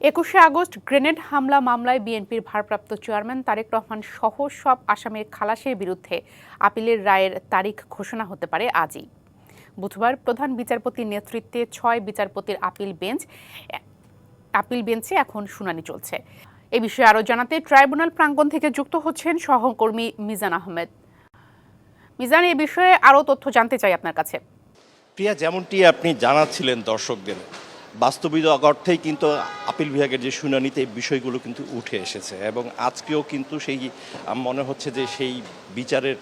একুশে August grenade হামলা মামলায় বিএনপির ভারপ্রাপ্ত চেয়ারম্যান তারেক রহমান সহ সব আসামের খালাসের বিরুদ্ধে আপিলের রায়ের তারিখ ঘোষণা হতে পারে আজই। বুধবার প্রধান বিচারপতির নেতৃত্বে ছয় বিচারপতির আপিল বেঞ্চ, আপিল বেঞ্চে এখন শুনানি চলছে। এ বিষয়ে আরও জানাতে ট্রাইব্যুনাল প্রাঙ্গণ থেকে যুক্ত হচ্ছেন সহকর্মী মিজান আহমেদ। মিজান, এ বিষয়ে আরও তথ্য জানতে চাই আপনার কাছে। প্রিয়া, যেমনটি আপনি জানাচ্ছিলেন দর্শকদের বাস্তবিক অর্থেই কিন্তু আপিল বিভাগের যে শুনানিতে এই বিষয়গুলো কিন্তু উঠে এসেছে এবং আজকেও কিন্তু সেই মনে হচ্ছে যে সেই বিচারের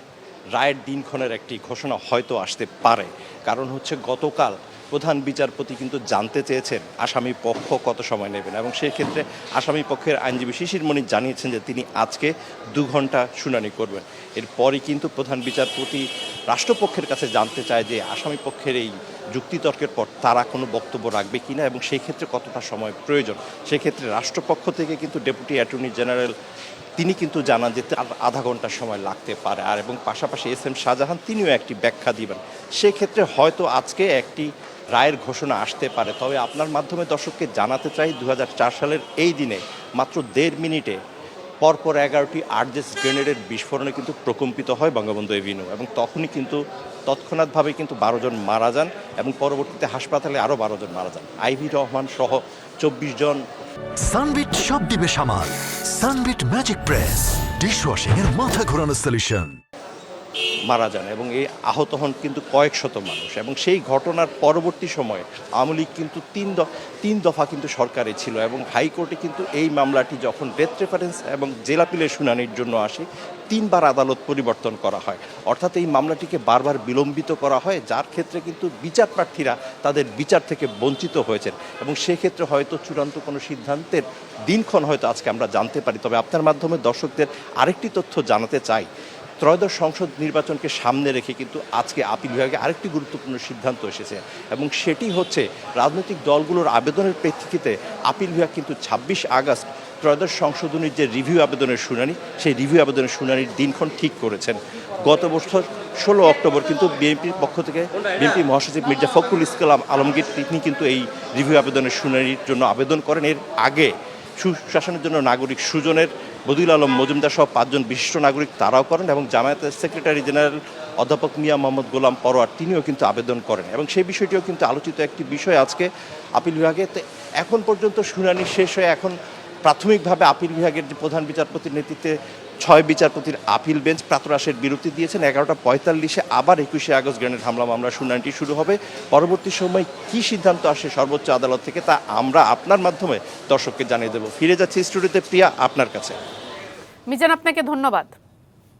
রায়ের দিনক্ষণের একটি ঘোষণা হয়তো আসতে পারে। কারণ হচ্ছে গতকাল প্রধান বিচারপতি কিন্তু জানতে চেয়েছেন আসামি পক্ষ কত সময় নেবেন এবং সেই ক্ষেত্রে আসামি পক্ষের আইনজীবী শিশির মণি জানিয়েছেন যে তিনি আজকে দু ঘণ্টা শুনানি করবেন। এরপরই কিন্তু প্রধান বিচারপতি রাষ্ট্রপক্ষের কাছে জানতে চায় যে আসামি পক্ষের এই যুক্তিতর্কের পর তারা কোনো বক্তব্য রাখবে কিনা এবং সেই ক্ষেত্রে কতটা সময় প্রয়োজন। সেক্ষেত্রে রাষ্ট্রপক্ষ থেকে কিন্তু ডেপুটি অ্যাটর্নি জেনারেল তিনি কিন্তু জানান যে তার আধা ঘণ্টা সময় লাগতে পারে। আর এবং পাশাপাশি এস এম শাহজাহান তিনিও একটি ব্যাখ্যা দিবেন। সেক্ষেত্রে হয়তো আজকে একটি রায়ের ঘোষণা আসতে পারে। তবে আপনার মাধ্যমে দর্শককে জানাতে চাই দু হাজার চার সালের এই দিনে মাত্র দেড় মিনিটে পরপর এগারোটি আর্জেস গ্রেনেডের বিস্ফোরণে কিন্তু প্রকম্পিত হয় বঙ্গবন্ধু এভিনিউ এবং তখনই কিন্তু তৎক্ষণাৎভাবে কিন্তু বারো জন মারা যান এবং পরবর্তীতে হাসপাতালে আরও বারো জন মারা যান। আইভি রহমান সহ চব্বিশ জন। সানবিট সব দিবে সামাল। Sunbit magic press. ডিশওয়াশিং এর মাথা ঘোরানো সলিউশন মারা যান এবং এই আহত হন কিন্তু কয়েক শত মানুষ এবং সেই ঘটনার পরবর্তী সময়ে আওয়ামী লীগ কিন্তু তিন তিন দফা কিন্তু সরকারে ছিল এবং হাইকোর্টে কিন্তু এই মামলাটি যখন ডেথ রেফারেন্স এবং জেলাপিলের শুনানির জন্য আসে, তিনবার আদালত পরিবর্তন করা হয়। অর্থাৎ এই মামলাটিকে বারবার বিলম্বিত করা হয়, যার ক্ষেত্রে কিন্তু বিচার প্রার্থীরা তাদের বিচার থেকে বঞ্চিত হয়েছেন এবং সেক্ষেত্রে হয়তো চূড়ান্ত কোনো সিদ্ধান্তের দিনক্ষণ হয়তো আজকে আমরা জানতে পারি। তবে আপনার মাধ্যমে দর্শকদের আরেকটি তথ্য জানাতে চাই। ত্রয়োদশ সংসদ নির্বাচনকে সামনে রেখে কিন্তু আজকে আপিল বিভাগে আরেকটি গুরুত্বপূর্ণ সিদ্ধান্ত এসেছে এবং সেটি হচ্ছে রাজনৈতিক দলগুলোর আবেদনের প্রেক্ষিতে আপিল বিভাগ কিন্তু ছাব্বিশ আগস্ট ত্রয়োদশ সংশোধনীর যে রিভিউ আবেদনের শুনানি, সেই রিভিউ আবেদনের শুনানির দিনক্ষণ ঠিক করেছেন। গত বছর ষোলো অক্টোবর কিন্তু বিএনপির পক্ষ থেকে বিএনপি মহাসচিব মির্জা ফখরুল ইসলাম আলমগীর, তিনি কিন্তু এই রিভিউ আবেদনের শুনানির জন্য আবেদন করেন। এর আগে সুশাসনের জন্য নাগরিক সুজনের বদিউল আলম মজুমদার সহ পাঁচজন বিশিষ্ট নাগরিক তারাও করেন এবং জামায়াতের সেক্রেটারি জেনারেল অধ্যাপক মিয়া মোহাম্মদ গোলাম পরোয়ার তিনিও কিন্তু আবেদন করেন এবং সেই বিষয়টিও কিন্তু আলোচিত একটি বিষয় আজকে আপিল বিভাগে। এখন পর্যন্ত শুনানি শেষ হয়ে এখন প্রাথমিকভাবে আপিল বিভাগের যে প্রধান বিচারপতির নেতৃত্বে ছয় বিচারপতির আপিল বেঞ্চ প্রাতরাশের বিরতি দিয়েছেন, এগারোটা পঁয়তাল্লিশে আবার একুশে আগস্ট গ্রেনেড হামলা মামলার শুনানিটি শুরু হবে। পরবর্তী সময় কি সিদ্ধান্ত আসে সর্বোচ্চ আদালত থেকে তা আমরা আপনার মাধ্যমে দর্শককে জানিয়ে দেব। ফিরে যাচ্ছি স্টুডিওতে, প্রিয়া, আপনার কাছে। মিজান, আপনাকে ধন্যবাদ।